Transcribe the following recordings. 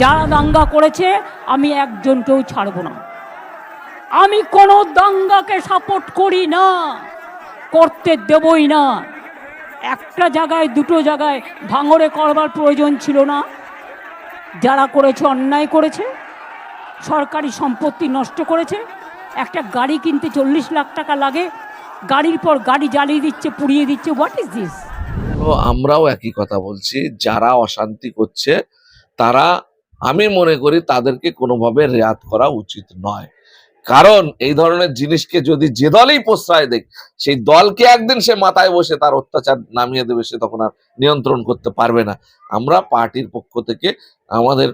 যারা দাঙ্গা করেছে, আমি একজনকেও ছাড়ব না। আমি কোনো দাঙ্গাকে সাপোর্ট করি না, করতে দেবই না। একটা জায়গায়, দুটো জায়গায় ভাঙরে করবার প্রয়োজন ছিল না। যারা করেছে, অন্যায় করেছে, সরকারি সম্পত্তি নষ্ট করেছে। একটা গাড়ি কিনতে চল্লিশ লাখ টাকা লাগে, গাড়ির পর গাড়ি জ্বালিয়ে দিচ্ছে, পুড়িয়ে দিচ্ছে হোয়াট ইজ দিস আমরাও একই কথা বলছি, যারা অশান্তি করছে, তারা আমি মনে করি তাদেরকে কোনোভাবে রেয়াত করা উচিত নয়। কারণ এই ধরনের জিনিসকে যদি যে দলই প্রশ্রয় দেখ সেই দলকে একদিন সে মাথায় বসে তার অত্যাচার নামিয়ে দেবে, সে তখন আর নিয়ন্ত্রণ করতে পারবে না। আমরা পার্টির পক্ষ থেকে আমাদের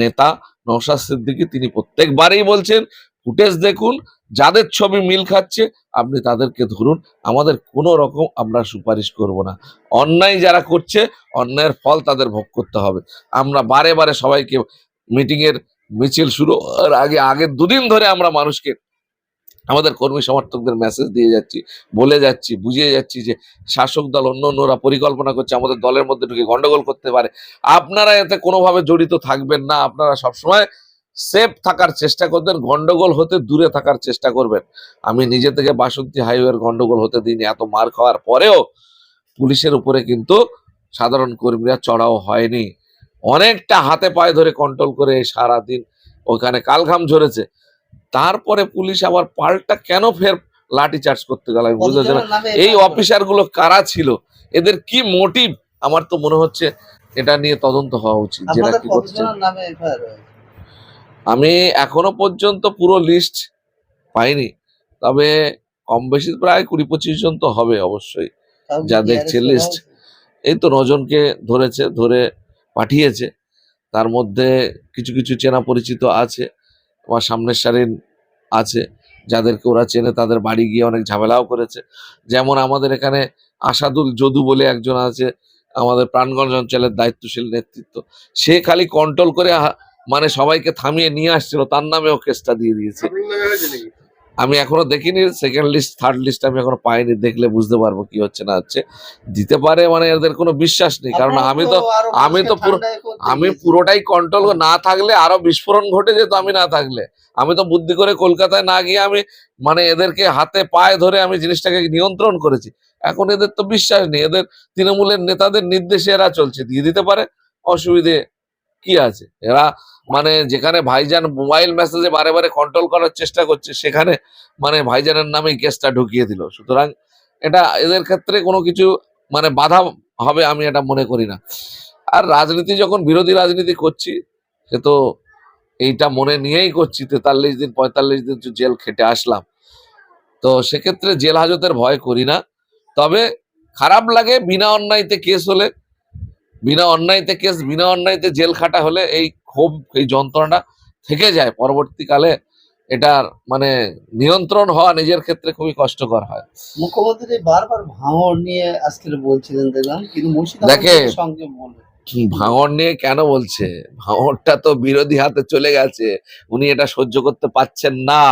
নেতা নৌশাদ সিদ্দিকী, তিনি প্রত্যেকবারেই বলছেন, ফুটেজ দেখুন যাদের ছবি মিল খাচ্ছে, আপনি তাদেরকে ধরুন, আমাদের কোনো রকম আমরা সুপারিশ করব না। অন্যায় যারা করছে, অন্যায়ের ফল তাদের ভোগ করতে হবে। আমরা বারে বারে সবাইকে মিটিংয়ের মিছিল শুরু হওয়ার আগে, আগের দুদিন ধরে আমরা মানুষকে, আমাদের কর্মী সমর্থকদের মেসেজ দিয়ে যাচ্ছি, বলে যাচ্ছি, বুঝিয়ে যাচ্ছি যে শাসক দল, অন্য অন্যরা পরিকল্পনা করছে, আমাদের দলের মধ্যে ঢুকে গন্ডগোল করতে পারে। আপনারা এতে কোনোভাবে জড়িত থাকবেন না। আপনারা সবসময় সেফ থাকার চেষ্টা করবেন গন্ডগোল হতে দূরে থাকার চেষ্টা করবেন। আমি নিজে থেকে বাসন্তী হাইওয়ের গন্ডগোল হতে দিইনি এত মার খাওয়ার পরেও পুলিশের উপরে কিন্তু সাধারণ কর্মীরা চড়াও হয়নি। অনেকটা হাতে পায়ে ধরে কন্ট্রোল করে সারা দিন ওখানে কালঘাম ঝরেছে। তারপরে পুলিশ আবার পাল্টা কেন ফের লাঠি চার্জ করতে গেল? আমি বুঝতে। এই অফিসারগুলো কারা ছিল? এদের কি মোটিভ আমার তো মনে হচ্ছে এটা নিয়ে তদন্ত হওয়া উচিত যেটা কি করছে। আমি এখনও পর্যন্ত পুরো লিস্ট পাইনি তবে কম বেশি প্রায় কুড়ি পঁচিশ জন তো হবে অবশ্যই যা দেখছে। হয়েছে? এই তো নজনকে ধরেছে ধরে পাঠিয়েছে তার মধ্যে কিছু কিছু চেনা পরিচিত আছে আমার সামনের সারিন আছে যাদেরকে ওরা চেনে তাদের বাড়ি গিয়ে অনেক ঝামেলাও করেছে যেমন আমাদের এখানে আসাদুল যদু বলে একজন আছে আমাদের প্রাণগঞ্জ অঞ্চলের দায়িত্বশীল নেতৃত্ব সে খালি কন্ট্রোল করে মানে সবাইকে থামিয়ে নিয়ে আসছিল তার নামেও কেসটা দিয়ে দিয়েছে। আমি এখনও দেখিনি সেকেন্ড লিস্ট থার্ড লিস্ট আমি এখনও পাইনি দেখলে বুঝতে পারব কি হচ্ছে না হচ্ছে। দিতে পারে মানে এদের কোনো বিশ্বাস নেই কারণ আমি তো আমি তো পুরো- আমি পুরোটাই কন্ট্রোল না থাকলে আরও বিস্ফোরণ ঘটে যেত আমি না থাকলে। আমি তো বুদ্ধি করে কলকাতায় না গিয়ে আমি মানে এদেরকে হাতে পায়ে ধরে আমি জিনিসটাকে নিয়ন্ত্রণ করেছি। এখন এদের তো বিশ্বাস নেই এদের তৃণমূলের নেতাদের নির্দেশে এরা চলছে দিয়ে দিতে পারে? অসুবিধে কি আছে? এরা মানে যেখানে ভাইজান মোবাইল মেসেজে বারে বারে কন্ট্রোল করার চেষ্টা করছে, সেখানে মানে ভাইজানের নামেই কেসটা ঢুকিয়ে দিল। সুতরাং এটা এদের ক্ষেত্রে কোনো কিছু মানে বাধা হবে আমি এটা মনে করি না। আর রাজনীতি যখন, বিরোধী রাজনীতি করছি, সে তো এইটা মনে নিয়েই করছি, তেতাল্লিশ দিন, পঁয়তাল্লিশ দিন জেল খেটে আসলাম। তো সেক্ষেত্রে জেল হাজতের ভয় করি না। তবে খারাপ লাগে বিনা অন্যায়তে কেস হলে, বিনা অন্যায়তে কেস বিনা অন্যায়তে জেল খাটা হলে এই ক্ষোভ এই যন্ত্রণাটা থেকে যায়। পরবর্তীকালে এটার মানে নিয়ন্ত্রণ হওয়া নিজের ক্ষেত্রে খুবই কষ্টকর হয়। মুখ্যমন্ত্রী বারবার ভাঙড় নিয়ে আজকে বলছিলেন দেখলাম কিন্তু দেখে- ভাঙড় নিয়ে কেন বলছে? ভাঙড়টা তো বিরোধী হাতে চলে গেছে। উনি এটা সহ্য করতে পাচ্ছেন না।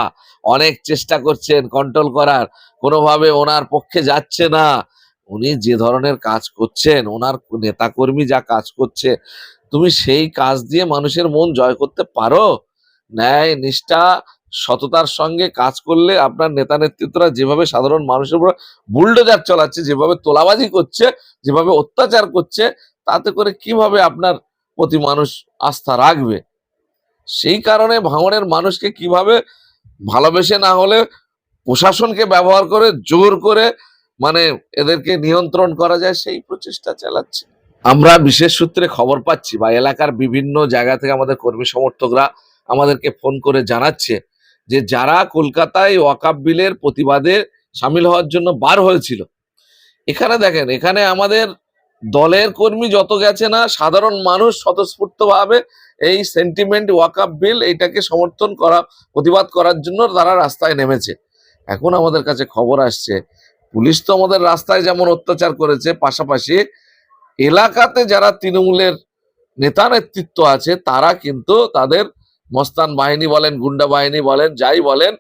অনেক চেষ্টা করছেন কন্ট্রোল করার। কোনোভাবে ওনার পক্ষে যাচ্ছে না। উনি যে ধরনের কাজ করছেন ওনার নেতাকর্মী যা কাজ করছে তুমি সেই কাজ দিয়ে মানুষের মন জয় করতে পারো? ন্যায়, নিষ্ঠা, সততার সঙ্গে কাজ করলে আপনার নেতা নেতৃত্বরা যেভাবে সাধারণ মানুষের উপর বুলডোজার চালাচ্ছে, যেভাবে তোলাবাজি করছে, যেভাবে অত্যাচার করছে, তাতে করে কীভাবে আপনার প্রতি মানুষ আস্থা রাখবে? সেই কারণে ভাঙড়ের মানুষকে কীভাবে ভালোবেসে না হলে প্রশাসনকে ব্যবহার করে, জোর করে মানে এদেরকে নিয়ন্ত্রণ করা যায়, সেই প্রচেষ্টা চালাচ্ছে। আমরা বিশেষ সূত্রে খবর পাচ্ছি বা এলাকার বিভিন্ন জায়গা থেকে আমাদের কর্মী সমর্থকরা আমাদেরকে ফোন করে জানাচ্ছে যে যারা কলকাতায় ওয়াকাব বিলের প্রতিবাদে সামিল হওয়ার জন্য বার হয়েছিল। এখানে দেখেন, এখানে আমাদের দলের কর্মী যত গেছে না, সাধারণ মানুষ স্বতঃস্ফূর্তভাবে এই সেন্টিমেন্ট ওয়াকআপ বিল এটাকে সমর্থন করা, প্রতিবাদ করার জন্য তারা রাস্তায় নেমেছে। এখন আমাদের কাছে খবর আসছে, পুলিশ তো আমাদের রাস্তায় যেমন অত্যাচার করেছে, পাশাপাশি এলাকাতে যারা তৃণমূলের নেতা নেতৃত্ব আছে, তারা কিন্তু তাদের মস্তান বাহিনী বলেন, গুন্ডা বাহিনী বলেন, যাই বলেন,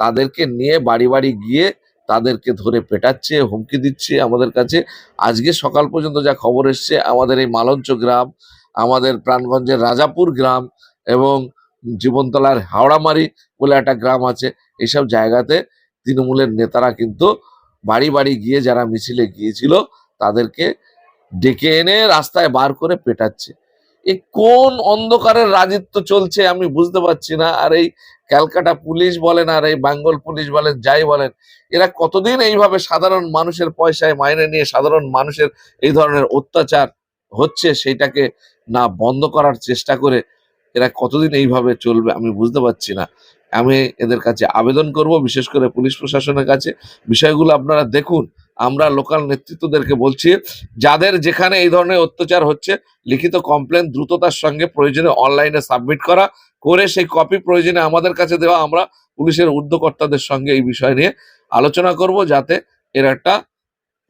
তাদেরকে নিয়ে বাড়ি বাড়ি গিয়ে তাদেরকে ধরে পেটাচ্ছে, হুমকি দিচ্ছে আমাদের কাছে। আজকে সকাল পর্যন্ত যা খবর এসছে, আমাদের এই মালঞ্চ গ্রাম, আমাদের প্রাণগঞ্জের রাজাপুর গ্রাম এবং জীবনতলার হাওড়ামারি বলে একটা গ্রাম আছে এইসব জায়গাতে তৃণমূলের নেতারা কিন্তু বাড়ি বাড়ি গিয়ে যারা মিছিলে গিয়েছিল, তাদেরকে ডেকে এনে রাস্তায় বার করে পেটাচ্ছে। এ কোন অন্ধকারের রাজত্ব চলছে আমি বুঝতে পারছি না। আর এই ক্যালকাটা পুলিশ বলেন আর এই বেঙ্গল পুলিশ বলেন, যাই বলেন, এরা কতদিন এইভাবে সাধারণ মানুষের পয়সায় মাইনে নিয়ে সাধারণ মানুষের এই ধরনের অত্যাচার হচ্ছে সেইটাকে না বন্ধ করার চেষ্টা করে এরা কতদিন এইভাবে চলবে আমি বুঝতে পারছি না। আমি এদের কাছে আবেদন করব, বিশেষ করে পুলিশ প্রশাসনের কাছে। বিষয়গুলো আপনারা দেখুন। আমরা লোকাল নেতৃত্বদেরকে বলছি, যাদের যেখানে এই ধরনের অত্যাচার হচ্ছে, লিখিত কমপ্লেন দ্রুততার সঙ্গে প্রয়োজনে অনলাইনে সাবমিট করা, করে সেই কপি প্রয়োজনে আমাদের কাছে দেওয়া আমরা পুলিশের ঊর্ধ্বকর্তাদের সঙ্গে এই বিষয় নিয়ে আলোচনা করব, যাতে এর একটা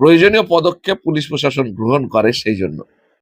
প্রয়োজনীয় পদক্ষেপ পুলিশ প্রশাসন গ্রহণ করে সেই জন্য।